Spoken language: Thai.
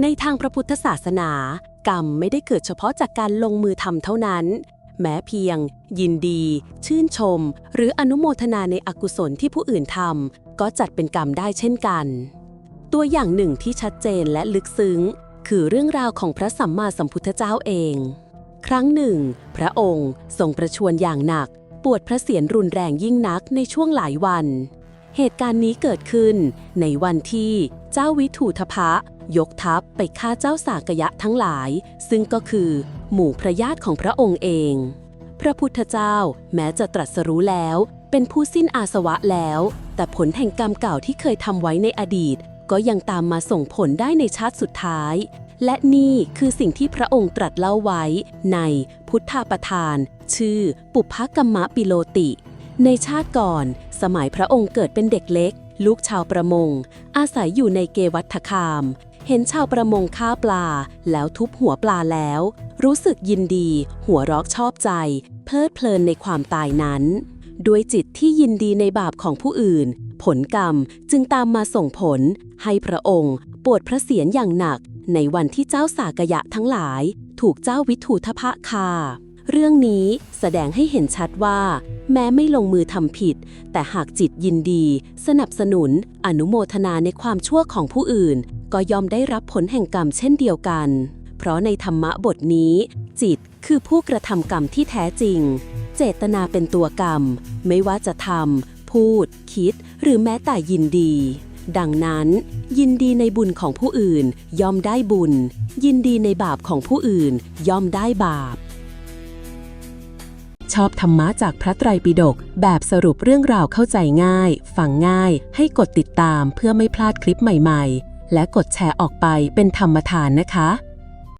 ในทางพระพุทธศาสนา กรรมไม่ได้เกิดเฉพาะจากการลงมือทำเท่านั้น แม้เพียง ยินดี ชื่นชม หรืออนุโมทนาในอกุศลที่ผู้อื่นทำก็จัดเป็นกรรมได้เช่นกัน ตัวอย่างหนึ่งที่ชัดเจนและลึกซึ้ง คือเรื่องราวของพระสัมมาสัมพุทธเจ้าเอง ครั้งหนึ่ง พระองค์ทรงประชวรอย่างหนัก ปวดพระเศียรรุนแรงยิ่งนักในช่วงหลายวัน เหตุการณ์นี้เกิดขึ้นในวันที่เจ้าวิถูทพะ ยกทัพไปฆ่าเจ้าสากยะทั้งหลาย ซึ่งก็คือ หมู่พระญาติของพระองค์เอง พระพุทธเจ้าแม้จะตรัสรู้แล้ว เป็นผู้สิ้นอาสวะแล้ว แต่ผลแห่งกรรมเก่าที่เคยทำไว้ในอดีต ก็ยังตามมาส่งผลได้ในชาติสุดท้าย และนี่คือสิ่งที่พระองค์ตรัสเล่าไว้ ในพุทธาประทาน ชื่อ ปุพพกัมมะปิโลติ ในชาติก่อน สมัยพระองค์เกิดเป็นเด็กเล็กลูกชาวประมง อาศัยอยู่ในเกวัฏคาม เห็นชาวประมงฆ่าปลา แล้วทุบหัวปลาแล้ว รู้สึกยินดี หัวรอกชอบใจ เพลิดเพลินในความตายนั้น ด้วยจิตที่ยินดีในบาปของผู้อื่น ผลกรรมจึงตามมาส่งผล ให้พระองค์ปวดพระเศียรอย่างหนัก ในวันที่เจ้าสากยะทั้งหลาย ถูกเจ้าวิถูทพะคาเรื่องนี้แสดงให้เห็นชัดว่า แม้ไม่ลงมือทำผิด แต่หากจิตยินดี สนับสนุน อนุโมทนาในความชั่วของผู้อื่น ก็ยอมได้รับผลแห่งกรรมเช่นเดียวกัน เพราะในธรรมะบทนี้ จิตคือผู้กระทำกรรมที่แท้จริง เจตนาเป็นตัวกรรม ไม่ว่าจะทำพูด คิด หรือแม้แต่ยินดี ดังนั้น ยินดีในบุญของผู้อื่นย่อมได้บุญ ยินดีในบาปของผู้อื่นย่อมได้บาปชอบธรรมะจากพระไตรปิฎกแบบสรุปเรื่องราวเข้าใจง่าย ฟังง่าย ให้กดติดตามเพื่อไม่พลาดคลิปใหม่ ๆ และกดแชร์ออกไปเป็นธรรมทานนะคะ